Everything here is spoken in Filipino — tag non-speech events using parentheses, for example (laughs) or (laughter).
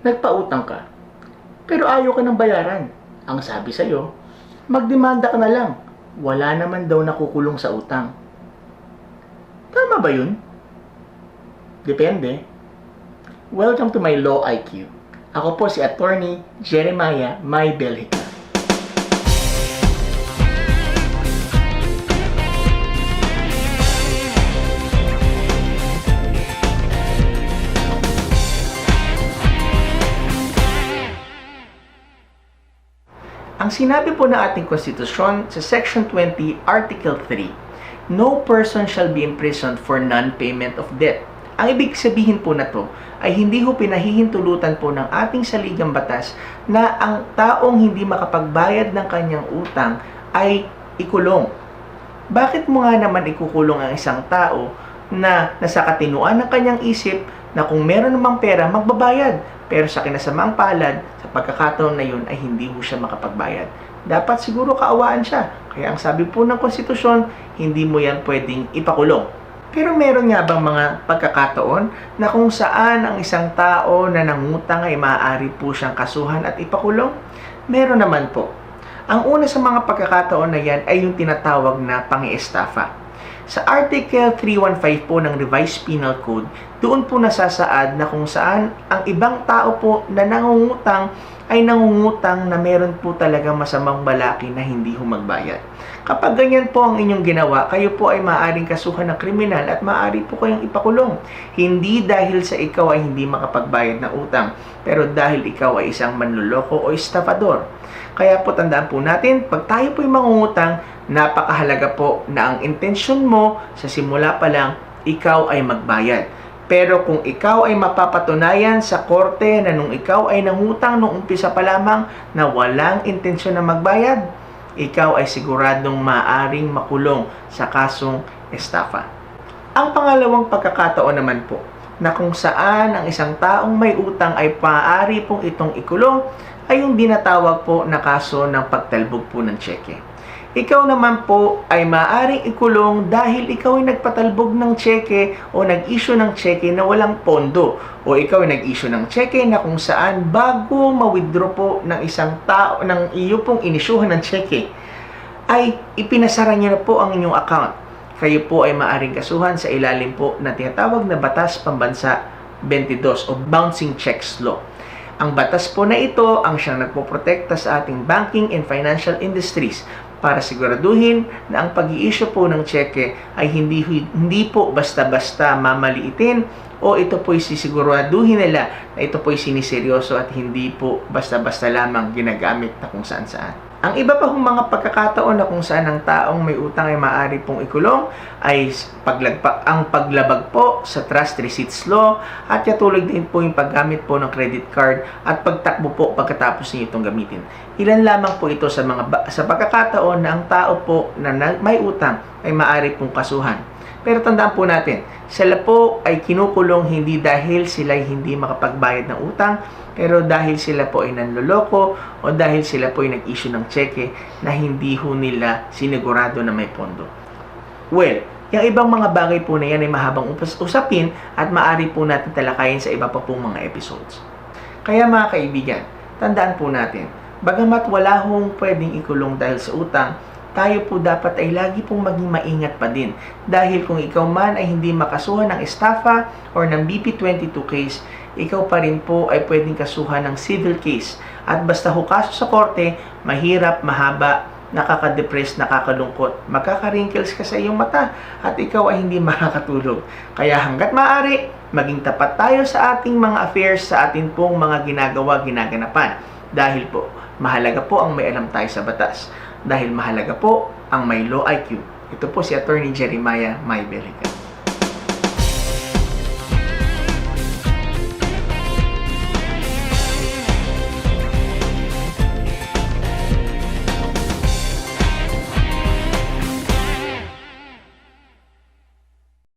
nagpautang ka, pero ayaw ka ng bayaran. Ang sabi sa'yo, magdemanda ka na lang. Wala naman daw nakukulong sa utang. Tama ba yun? Depende. Welcome to my Law IQ. Ako po si Attorney Jeremiah May Belhica. Ang sinabi po ng ating konstitusyon sa Section 20, Article 3, No person shall be imprisoned for non-payment of debt. Ang ibig sabihin po na to ay hindi ho pinahihintulutan po ng ating saligang batas na ang taong hindi makapagbayad ng kanyang utang ay ikulong. Bakit mo nga naman ikukulong ang isang tao na nasa katinuan ng kanyang isip na kung meron namang pera, magbabayad. Pero sa kinasamaang palad, sa pagkakataon na yun ay hindi ho siya makapagbayad. Dapat siguro kaawaan siya. Kaya ang sabi po ng konstitusyon, hindi mo yan pwedeng ipakulong. Pero meron nga bang mga pagkakataon na kung saan ang isang tao na nangutang ay maaari po siyang kasuhan at ipakulong? Meron naman po. Ang una sa mga pagkakataon na yan ay yung tinatawag na pangiestafa. Sa Article 315 po ng Revised Penal Code, doon po nasasaad na kung saan ang ibang tao po na nangungutang ay nangungutang na meron po talaga masamang balaki na hindi humagbayad. Kapag ganyan po ang inyong ginawa, kayo po ay maaaring kasuhan ng kriminal at maaari po kayong ipakulong. Hindi dahil sa ikaw ay hindi makapagbayad ng utang, pero dahil ikaw ay isang manluloko o estafador. Kaya po tandaan po natin, pag tayo po ay mangungutang, napakahalaga po na ang intensyon mo sa simula pa lang, ikaw ay magbayad. Pero kung ikaw ay mapapatunayan sa korte na nung ikaw ay nangutang nung umpisa pa lamang na walang intensyon na magbayad, ikaw ay siguradong maaring makulong sa kasong estafa. Ang pangalawang pagkakataon naman po na kung saan ang isang taong may utang ay maaari pong itong ikulong ay yung dinatawag po na kaso ng pagtalbog po ng tseke. Ikaw naman po ay maaaring ikulong dahil ikaw ay nagpatalbog ng tseke o nag-issue ng tseke na walang pondo o ikaw ay nag-issue ng tseke na kung saan bago ma-withdraw po ng isang tao ng iyo pong inisyuhan ng tseke ay ipinasara niyo na po ang inyong account. Kayo po ay maaaring kasuhan sa ilalim po na tinatawag na Batas Pambansa 22 o Bouncing Checks Law. Ang batas po na ito ang siyang nagpoprotekta sa ating banking and financial industries para siguraduhin na ang pag issue po ng cheque ay hindi, hindi po basta-basta mamaliitin o ito po'y sisiguraduhin nila na ito po'y siniseryoso at hindi po basta-basta lamang ginagamit na kung saan-saan. Ang iba pa hong mga pagkakataon na kung saan ang taong may utang ay maaari pong ikulong ay paglagpa, ang paglabag po sa trust receipts law at katulad din po yung paggamit po ng credit card at pagtakbo po pagkatapos niyo itong gamitin. Ilan lamang po ito sa mga sa pagkakataon na ang tao po na may utang ay maaari pong kasuhan. Pero tandaan po natin, sila po ay kinukulong hindi dahil sila ay hindi makapagbayad ng utang, pero dahil sila po ay nanloloko o dahil sila po ay nag-issue ng cheque na hindi ho nila sinigurado na may pondo. Well, yung ibang mga bagay po na yan ay mahabang usapin at maaari po natin talakayin sa iba pa pong mga episodes. Kaya mga kaibigan, tandaan po natin, bagamat wala hong pwedeng ikulong dahil sa utang, tayo po dapat ay lagi pong maging maingat pa din. Dahil kung ikaw man ay hindi makasuhan ng estafa or ng BP22 case, ikaw pa rin po ay pwedeng kasuhan ng civil case. At basta ho kaso sa korte, mahirap, mahaba, nakaka-depress, nakakalungkot, magkaka-wrinkles ka sa iyong mata at ikaw ay hindi (laughs) makakatulog. Kaya hanggat maaari, maging tapat tayo sa ating mga affairs, sa ating pong mga ginagawa, ginaganapan. Dahil po, mahalaga po ang may alam tayo sa batas dahil mahalaga po ang may low IQ. Ito po si Attorney Jeremiah Maybelica.